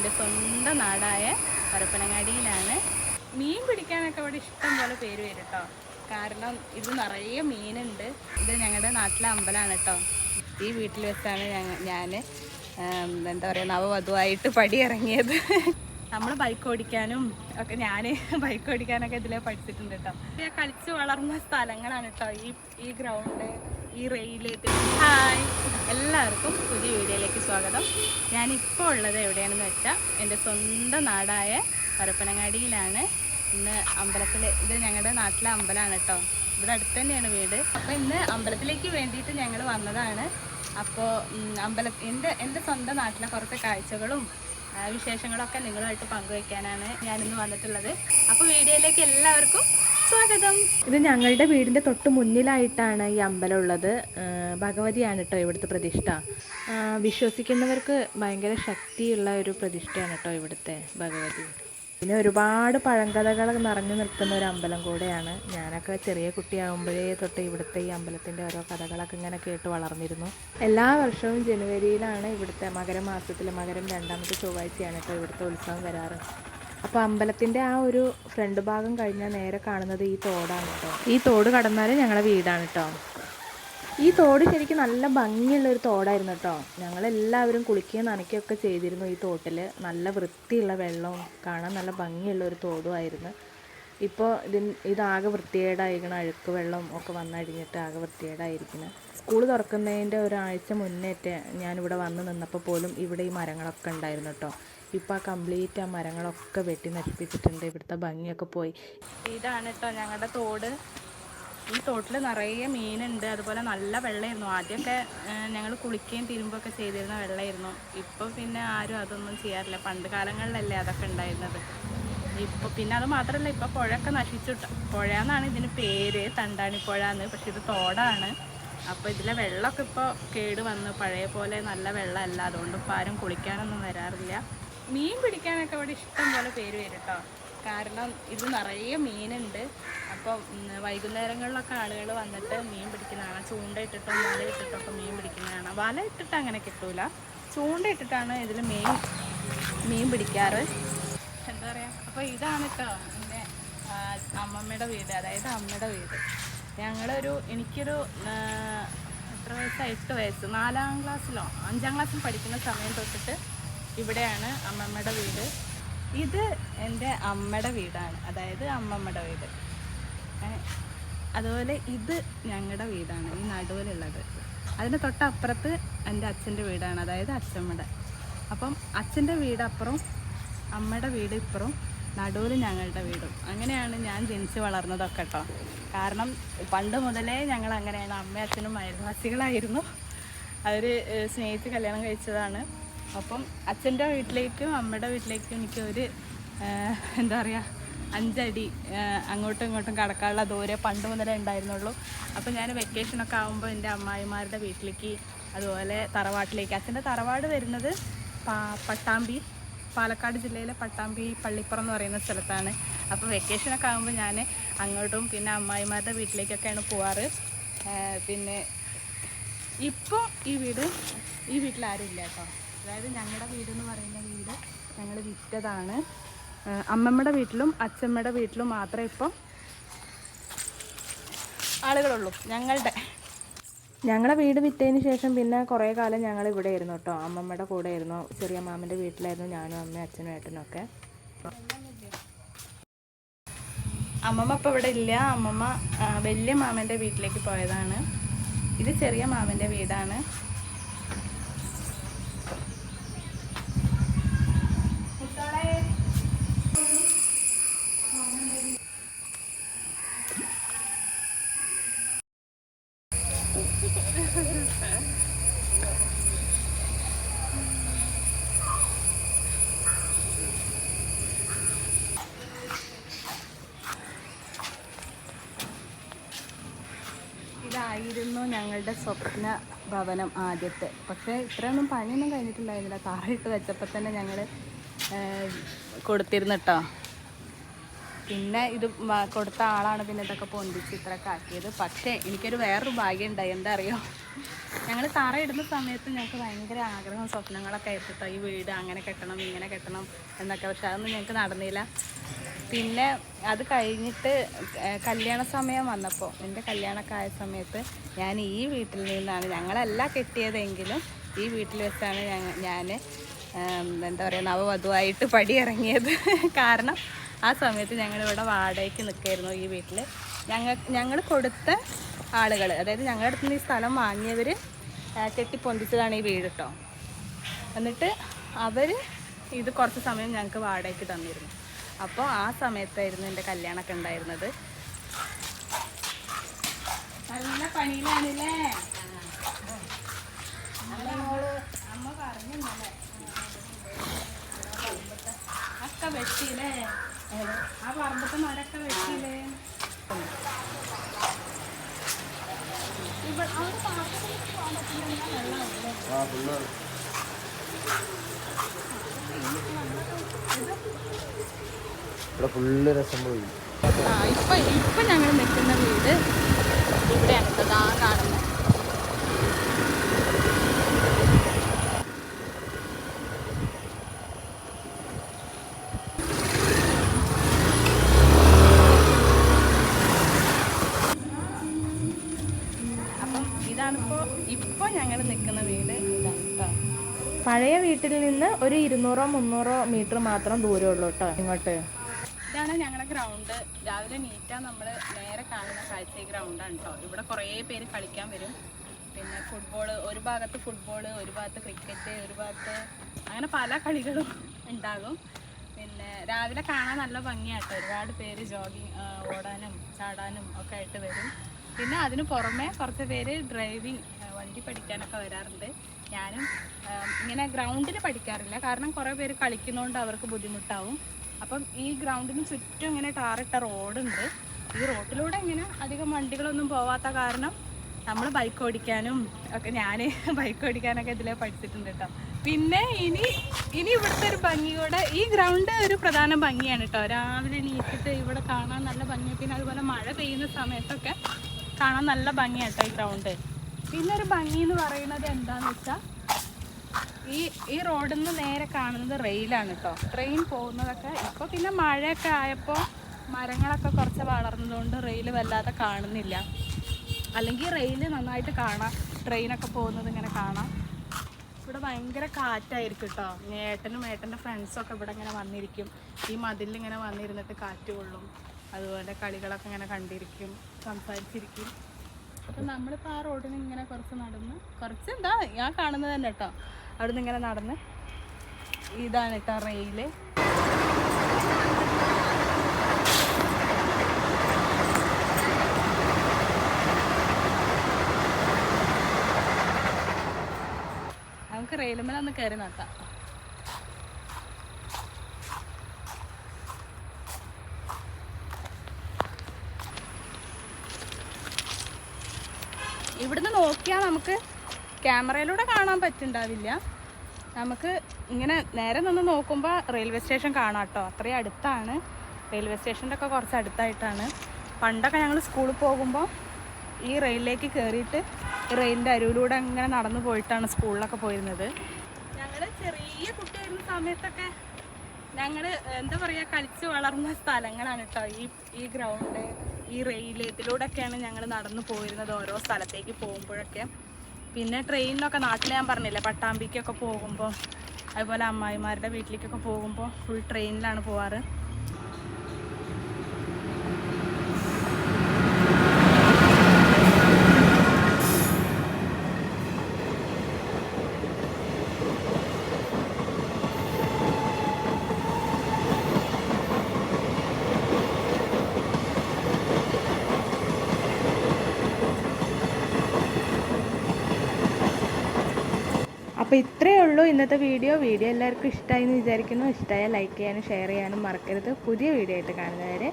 എന്റെ സ്വന്തം നാടായ പരപ്പനങ്ങാടിയിലാണ്. മീൻ പിടിക്കാനൊക്കെ ഇവിടെ ഇഷ്ടം പോലെ പേര് വരും കേട്ടോ. കാരണം ഇത് നിറയെ മീനുണ്ട്. ഇത് ഞങ്ങളുടെ നാട്ടിലെ അമ്പലമാണ് കേട്ടോ. ഈ വീട്ടിൽ വെച്ചാണ് ഞാൻ എന്താ പറയുക നവവധുവായിട്ട് പടി ഇറങ്ങിയത് നമ്മൾ ബൈക്ക് ഓടിക്കാനും ഒക്കെ ഞാൻ ബൈക്ക് ഓടിക്കാനൊക്കെ ഇതിലെ പഠിച്ചിട്ടുണ്ട് കേട്ടോ. കളിച്ച് വളർന്ന സ്ഥലങ്ങളാണ് കേട്ടോ ഈ ഈ ഗ്രൗണ്ട് ഈ റെയിലേക്ക് ഹായ്. എല്ലാവർക്കും പുതിയ വീഡിയോയിലേക്ക് സ്വാഗതം. ഞാനിപ്പോൾ ഉള്ളത് എവിടെയാണെന്ന് വെച്ചാൽ എന്റെ സ്വന്തം നാടായ പരപ്പനങ്ങാടിയിലാണ്. ഇന്ന് അമ്പലത്തിൽ ഇത് ഞങ്ങളുടെ നാട്ടിലെ അമ്പലമാണ് കേട്ടോ. ഇവിടെ അടുത്ത് തന്നെയാണ് വീട്. അപ്പോൾ ഇന്ന് അമ്പലത്തിലേക്ക് വേണ്ടിയിട്ട് ഞങ്ങൾ വന്നതാണ്. അപ്പോൾ അമ്പല എന്റെ എന്റെ സ്വന്തം നാട്ടിലെ കുറച്ച് കാഴ്ചകളും വിശേഷങ്ങളൊക്കെ നിങ്ങളുമായിട്ട് പങ്കുവയ്ക്കാനാണ് ഞാനിന്ന് വന്നിട്ടുള്ളത്. അപ്പോൾ വീഡിയോയിലേക്ക് എല്ലാവർക്കും സ്വാഗതം. ഇത് ഞങ്ങളുടെ വീടിന്റെ തൊട്ട് മുന്നിലായിട്ടാണ് ഈ അമ്പലം ഉള്ളത്. ഭഗവതിയാണ് കേട്ടോ ഇവിടുത്തെ പ്രതിഷ്ഠ. വിശ്വസിക്കുന്നവർക്ക് ഭയങ്കര ശക്തിയുള്ള ഒരു പ്രതിഷ്ഠയാണ് കേട്ടോ ഇവിടുത്തെ ഭഗവതി. പിന്നെ ഒരുപാട് പഴങ്കഥകൾ നിറഞ്ഞു നിൽക്കുന്ന ഒരു അമ്പലം കൂടെയാണ്. ഞാനൊക്കെ ചെറിയ കുട്ടിയാകുമ്പോഴേ തൊട്ട് ഇവിടുത്തെ ഈ അമ്പലത്തിന്റെ ഓരോ കഥകളൊക്കെ ഇങ്ങനെ കേട്ട് വളർന്നിരുന്നു. എല്ലാ വർഷവും ജനുവരിയിലാണ് ഇവിടുത്തെ മകരമാസത്തിൽ മകരം രണ്ടാമത്തെ ചൊവ്വാഴ്ചയാണ് കേട്ടോ ഇവിടുത്തെ ഉത്സവം വരാറ്. അപ്പോൾ അമ്പലത്തിന്റെ ആ ഒരു ഫ്രണ്ട് ഭാഗം കഴിഞ്ഞാൽ നേരെ കാണുന്നത് ഈ തോടാണ് കേട്ടോ ഈ തോട് കടന്നാൽ ഞങ്ങളുടെ വീടാണ് കേട്ടോ ഈ തോട് ശരിക്കും നല്ല ഭംഗിയുള്ള ഒരു തോടായിരുന്നു കേട്ടോ ഞങ്ങളെല്ലാവരും കുളിക്കുകയും നനയ്ക്കുകയൊക്കെ ചെയ്തിരുന്നു ഈ തോട്ടിൽ നല്ല വൃത്തിയുള്ള വെള്ളവും കാണാൻ നല്ല ഭംഗിയുള്ള ഒരു തോടുമായിരുന്നു ഇപ്പോൾ ഇതിന് ഇതാകെ വൃത്തികേടായിരിക്കണം. അഴുക്ക് വെള്ളം ഒക്കെ വന്നഴിഞ്ഞിട്ട് ആകെ വൃത്തികേടായിരിക്കുന്നത് സ്കൂൾ തുറക്കുന്നതിന്റെ ഒരാഴ്ച മുന്നേറ്റ് ഞാനിവിടെ വന്ന് നിന്നപ്പോൾ പോലും ഇവിടെ ഈ മരങ്ങളൊക്കെ ഉണ്ടായിരുന്നു കേട്ടോ ഇപ്പോൾ ആ കംപ്ലീറ്റ് ആ മരങ്ങളൊക്കെ വെട്ടി നശിപ്പിച്ചിട്ടുണ്ട്. ഇവിടുത്തെ ഭംഗിയൊക്കെ പോയി. ഇതാണ് കേട്ടോ ഞങ്ങളുടെ തോട്. ഈ തോട്ടിൽ നിറയെ മീനുണ്ട്. അതുപോലെ നല്ല വെള്ളമായിരുന്നു ആദ്യമൊക്കെ ഞങ്ങൾ കുളിക്കുകയും തിരുമ്പൊക്കെ ചെയ്തിരുന്ന വെള്ളമായിരുന്നു ഇപ്പോൾ പിന്നെ ആരും അതൊന്നും ചെയ്യാറില്ല. പണ്ട് കാലങ്ങളിലല്ലേ അതൊക്കെ ഉണ്ടായിരുന്നത്. ഇപ്പോൾ പിന്നെ അത് മാത്രമല്ല ഇപ്പോൾ പുഴയൊക്കെ നശിച്ചിട്ട് പുഴ എന്നാണ് ഇതിന് പേര്. തണ്ടാണിപ്പുഴ എന്ന് പക്ഷെ ഇത് തോടാണ്. അപ്പോൾ ഇതിലെ വെള്ളമൊക്കെ ഇപ്പോൾ കേട് വന്ന്. പഴയ പോലെ നല്ല വെള്ളമല്ല. അതുകൊണ്ട് ഇപ്പോൾ ആരും കുളിക്കാനൊന്നും വരാറില്ല. മീൻ പിടിക്കാനൊക്കെ ഇവിടെ ഇഷ്ടം പോലെ പേര് വരും കേട്ടോ. കാരണം ഇത് നിറയെ മീനുണ്ട്. അപ്പോൾ വൈകുന്നേരങ്ങളിലൊക്കെ ആളുകൾ വന്നിട്ട് മീൻ പിടിക്കുന്നതാണ്. ചൂണ്ട ഇട്ടിട്ടും വല ഇട്ടിട്ടും ഒക്കെ മീൻ പിടിക്കുന്നതാണ്. വല ഇട്ടിട്ട് അങ്ങനെ കിട്ടൂല. ചൂണ്ട ഇട്ടിട്ടാണ് ഇതിൽ മീൻ മീൻ പിടിക്കാറ്. എന്താ പറയുക അപ്പോൾ ഇതാണ് കേട്ടോ എന്റെ അമ്മമ്മയുടെ വീട്. അതായത് അമ്മയുടെ വീട്. ഞങ്ങളൊരു എനിക്കൊരു എത്ര വയസ്സാണ് എട്ട് വയസ്സ്. നാലാം ക്ലാസ്സിലോ? അഞ്ചാം ക്ലാസ്സിൽ പഠിക്കുന്ന സമയം തൊട്ടിട്ട് ഇവിടെയാണ് അമ്മമ്മയുടെ വീട്. ഇത് എന്റെ അമ്മയുടെ വീടാണ്. അതായത് അമ്മമ്മയുടെ വീട്. അതുപോലെ ഇത് ഞങ്ങളുടെ വീടാണ്. ഈ നടുവിലുള്ളത്. അതിന് തൊട്ടപ്പുറത്ത് എന്റെ അച്ഛന്റെ വീടാണ്. അതായത് അച്ഛമ്മയുടെ. അപ്പം അച്ഛന്റെ വീട് അപ്പുറം അമ്മയുടെ വീട് ഇപ്പുറം നടുവിൽ ഞങ്ങളുടെ വീടും. അങ്ങനെയാണ് ഞാൻ ജനിച്ച് വളർന്നതൊക്കെ കേട്ടോ കാരണം പണ്ട് മുതലേ ഞങ്ങൾ അങ്ങനെയാണ് അമ്മയും അച്ഛനും അയൽവാസികളായിരുന്നു. അവർ സ്നേഹിച്ച് കല്യാണം കഴിച്ചതാണ്. അപ്പം അച്ഛന്റെ വീട്ടിലേക്കും അമ്മയുടെ വീട്ടിലേക്കും എനിക്ക് ഒരു എന്താ പറയുക അഞ്ചടി അങ്ങോട്ടും ഇങ്ങോട്ടും കടക്കാനുള്ള ദൂരെ പണ്ട് മുതലേ ഉണ്ടായിരുന്നുള്ളൂ. അപ്പോൾ ഞാൻ വെക്കേഷനൊക്കെ ആകുമ്പോൾ എന്റെ അമ്മായിമാരുടെ വീട്ടിലേക്ക് അതുപോലെ തറവാട്ടിലേക്ക് അച്ഛന്റെ തറവാട് വരുന്നത് പട്ടാമ്പി പാലക്കാട് ജില്ലയിലെ പട്ടാമ്പി പള്ളിപ്പുറം എന്ന് പറയുന്ന സ്ഥലത്താണ്. അപ്പോൾ വെക്കേഷനൊക്കെ ആകുമ്പോൾ ഞാൻ അങ്ങോട്ടും പിന്നെ അമ്മായിമാരുടെ വീട്ടിലേക്കൊക്കെയാണ് പോവാറ്. പിന്നെ ഇപ്പോൾ ഈ വീട് ഈ വീട്ടിൽ ആരും ഇല്ല കേട്ടോ. അതായത് ഞങ്ങളുടെ വീട് എന്ന് പറയുന്ന വീട് ഞങ്ങൾ വിറ്റതാണ്. അമ്മമ്മയുടെ വീട്ടിലും അച്ഛമ്മയുടെ വീട്ടിലും മാത്രമേ ഇപ്പം ആളുകളുള്ളൂ ഞങ്ങളുടെ ഞങ്ങളുടെ വീട് വിറ്റതിന് ശേഷം പിന്നെ കുറേ കാലം ഞങ്ങൾ ഇവിടെ ആയിരുന്നു കേട്ടോ അമ്മമ്മയുടെ കൂടെ ആയിരുന്നു ചെറിയ മാമന്റെ വീട്ടിലായിരുന്നു ഞാനും അമ്മയും അച്ഛനും ഏട്ടനും ഒക്കെ അമ്മമ്മ ഇപ്പം ഇവിടെ ഇല്ല. അമ്മമ്മ വലിയ മാമന്റെ വീട്ടിലേക്ക് പോയതാണ്. ഇത് ചെറിയ മാമന്റെ വീടാണ്. ഇതായിരുന്നു ഞങ്ങളുടെ സ്വപ്ന ഭവനം ആദ്യത്തെ. പക്ഷേ ഇത്രയൊന്നും പണിയൊന്നും കഴിഞ്ഞിട്ടുണ്ടായിരുന്നില്ല കാറിട്ട് വെച്ചപ്പോൾ തന്നെ ഞങ്ങൾ കൊടുത്തിരുന്നു കേട്ടോ പിന്നെ ഇത് കൊടുത്ത ആളാണ് പിന്നെ ഇതൊക്കെ പൊന്തിച്ച് ഇത്രയൊക്കെ ആക്കിയത്. പക്ഷേ എനിക്കൊരു വേറൊരു ഭാഗ്യം ഉണ്ടായി. എന്താ അറിയോ ഞങ്ങൾ തറ ഇടുന്ന സമയത്ത് ഞങ്ങൾക്ക് ഭയങ്കര ആഗ്രഹം സ്വപ്നങ്ങളൊക്കെ ആയിട്ടോ ഈ വീട് അങ്ങനെ കെട്ടണം ഇങ്ങനെ കെട്ടണം എന്നൊക്കെ. പക്ഷെ അതൊന്നും ഞങ്ങൾക്ക് നടന്നില്ല. പിന്നെ അത് കഴിഞ്ഞിട്ട് കല്യാണ സമയം വന്നപ്പോൾ എന്റെ കല്യാണമൊക്കെ ആയ സമയത്ത് ഞാൻ ഈ വീട്ടിൽ നിന്നാണ് ഞങ്ങളല്ല കെട്ടിയതെങ്കിലും ഈ വീട്ടിൽ വെച്ചാണ് ഞാൻ എന്താ പറയുക നവവധുവായിട്ട് പടിയിറങ്ങിയത്. കാരണം ആ സമയത്ത് ഞങ്ങളിവിടെ വാടകയ്ക്ക് നിൽക്കായിരുന്നു ഈ വീട്ടിൽ ഞങ്ങൾ ഞങ്ങൾ കൊടുത്ത ആളുകൾ അതായത് ഞങ്ങളുടെ അടുത്ത് നിന്ന് ഈ സ്ഥലം വാങ്ങിയവർ കെട്ടിപ്പൊന്തിച്ചതാണ് ഈ വീട് കേട്ടോ എന്നിട്ട് അവർ ഇത് കുറച്ച് സമയം ഞങ്ങൾക്ക് വാടകയ്ക്ക് തന്നിരുന്നു. അപ്പോൾ ആ സമയത്തായിരുന്നു എന്റെ കല്യാണമൊക്കെ ഉണ്ടായിരുന്നത്. നല്ല പണിയിലാണല്ലേ? അമ്മ പറഞ്ഞില്ലേ ഒക്കെ ആ പറമ്പത്തെ മരൊക്കെ വെട്ടിയില്ലേ? ഇവിടെ അവിടെ പാത്രത്തിലേക്ക് പോകാൻ പറ്റില്ല. വെള്ളമില്ലേ ഇവിടെ ഫുള്ള് രസം പോയി. ഇപ്പൊ ഇപ്പൊ ഞങ്ങൾ നിൽക്കുന്ന വീട് ഇവിടെ പഴയ വീട്ടിൽ നിന്ന് ഒരു ഇരുന്നൂറോ മുന്നൂറോ മീറ്റർ മാത്രം ദൂരമുള്ളൂ കേട്ടോ ഇങ്ങോട്ട്. ഇതാണ് ഞങ്ങളുടെ ഗ്രൗണ്ട്. രാവിലെ നീറ്റാ നമ്മൾ നേരെ കാണുന്ന കാഴ്ച ഈ ഗ്രൗണ്ടാണ് കേട്ടോ ഇവിടെ കുറേ പേര് കളിക്കാൻ വരും. പിന്നെ ഫുട്ബോൾ ഒരു ഭാഗത്ത് ഫുട്ബോൾ ഒരു ഭാഗത്ത് ക്രിക്കറ്റ് ഒരു ഭാഗത്ത് അങ്ങനെ പല കളികളും ഉണ്ടാകും. പിന്നെ രാവിലെ കാണാൻ നല്ല ഭംഗിയാട്ടോ. ഒരുപാട് പേര് ജോഗിങ് ഓടാനും ചാടാനും ഒക്കെ ആയിട്ട് വരും. പിന്നെ അതിന് പുറമെ കുറച്ച് പേര് ഡ്രൈവിംഗ് വണ്ടി പഠിക്കാനൊക്കെ വരാറുണ്ട്. ഞാനും ഇങ്ങനെ ഗ്രൗണ്ടിൽ പഠിക്കാറില്ല. കാരണം കുറേ പേര് കളിക്കുന്നതുകൊണ്ട് അവർക്ക് ബുദ്ധിമുട്ടാവും. അപ്പം ഈ ഗ്രൗണ്ടിന് ചുറ്റും ഇങ്ങനെ ടാറിട്ട റോഡുണ്ട്. ഈ റോഡിലൂടെ ഇങ്ങനെ അധികം വണ്ടികളൊന്നും പോവാത്ത കാരണം നമ്മൾ ബൈക്ക് ഓടിക്കാനും ഒക്കെ ഞാൻ ബൈക്ക് ഓടിക്കാനൊക്കെ ഇതിലേ പഠിച്ചിട്ടുണ്ട് കേട്ടോ. പിന്നെ ഇനി ഇനി ഇവിടുത്തെ ഒരു ഭംഗി കൂടെ ഈ ഗ്രൗണ്ട് ഒരു പ്രധാന ഭംഗിയാണ് കേട്ടോ. രാവിലെ എണീറ്റിട്ട് ഇവിടെ കാണാൻ നല്ല ഭംഗി പിന്നെ അതുപോലെ മഴ പെയ്യുന്ന സമയത്തൊക്കെ കാണാൻ നല്ല ഭംഗിയാണ് കേട്ടോ ഈ ഗ്രൗണ്ട് പിന്നെ ഒരു ഭംഗി എന്ന് പറയുന്നത് എന്താണെന്ന് വെച്ചാൽ ഈ ഈ റോഡിൽ നിന്ന് നേരെ കാണുന്നത് റെയിലാണ് കേട്ടോ ട്രെയിൻ പോകുന്നതൊക്കെ ഇപ്പോൾ പിന്നെ മഴയൊക്കെ ആയപ്പോൾ മരങ്ങളൊക്കെ കുറച്ച് വളർന്നതുകൊണ്ട് റെയിൽ വല്ലാതെ കാണുന്നില്ല. അല്ലെങ്കിൽ റെയിൽ നന്നായിട്ട് കാണാം. ട്രെയിനൊക്കെ പോകുന്നത് ഇങ്ങനെ കാണാം. ഇവിടെ ഭയങ്കര കാറ്റായിരിക്കും കേട്ടോ ഏട്ടനും ഏട്ടന്റെ ഫ്രണ്ട്സൊക്കെ ഇവിടെ ഇങ്ങനെ വന്നിരിക്കും. ഈ മതിലിൽ ഇങ്ങനെ വന്നിരുന്നിട്ട് കാറ്റ് കൊള്ളും. അതുപോലെ കളികളൊക്കെ ഇങ്ങനെ കണ്ടിരിക്കും സംസാരിച്ചിരിക്കും. അപ്പം നമ്മളിപ്പോൾ ആ റോഡിന് ഇങ്ങനെ കുറച്ച് നടന്ന് കുറച്ച് എന്താ ഞാൻ കാണുന്നത് തന്നെ കേട്ടോ അവിടെ നിന്ന് ഇങ്ങനെ നടന്ന് ഇതാണ് കേട്ടോ റെയിൽ. നമുക്ക് റെയിലുമേൽ ഒന്ന് കയറി നോക്കാം. നമുക്ക് ക്യാമറയിലൂടെ കാണാൻ പറ്റുണ്ടാവില്ല നമുക്ക് ഇങ്ങനെ നേരെ നിന്ന് നോക്കുമ്പോൾ റെയിൽവേ സ്റ്റേഷൻ കാണാം കേട്ടോ. അത്രയും അടുത്താണ്. റെയിൽവേ സ്റ്റേഷന്റെ ഒക്കെ കുറച്ച് അടുത്തായിട്ടാണ്. പണ്ടൊക്കെ ഞങ്ങൾ സ്കൂളിൽ പോകുമ്പോൾ ഈ റെയിലിലേക്ക് കയറിയിട്ട് റെയിലിന്റെ അരുവിലൂടെ അങ്ങനെ നടന്നു പോയിട്ടാണ് സ്കൂളിലൊക്കെ പോയിരുന്നത്. ഞങ്ങൾ ചെറിയ കുട്ടിയായിരുന്ന സമയത്തൊക്കെ ഞങ്ങൾ എന്താ പറയുക കളിച്ച് വളർന്ന സ്ഥലങ്ങളാണ് കേട്ടോ. ഈ ഈ ഗ്രൗണ്ട് ഈ റെയിൽ ഇതിലൂടെയൊക്കെയാണ് ഞങ്ങൾ നടന്നു പോയിരുന്നത് ഓരോ സ്ഥലത്തേക്ക് പോകുമ്പോഴൊക്കെ. പിന്നെ ട്രെയിനിലൊക്കെ നാട്ടിൽ ഞാൻ പറഞ്ഞില്ലേ പട്ടാമ്പിക്കൊക്കെ പോകുമ്പോൾ അതുപോലെ അമ്മായിമാരുടെ വീട്ടിലേക്കൊക്കെ പോകുമ്പോൾ ഫുൾ ട്രെയിനിലാണ് പോവാറ്. അപ്പോൾ ഇത്രയേ ഉള്ളൂ ഇന്നത്തെ വീഡിയോ. വീഡിയോ എല്ലാവർക്കും ഇഷ്ടമായി എന്ന് വിചാരിക്കുന്നു. ഇഷ്ടമായ ലൈക്ക് ചെയ്യാനും ഷെയർ ചെയ്യാനും മറക്കരുത്. പുതിയ വീഡിയോ ആയിട്ട് കാണുന്നവരെ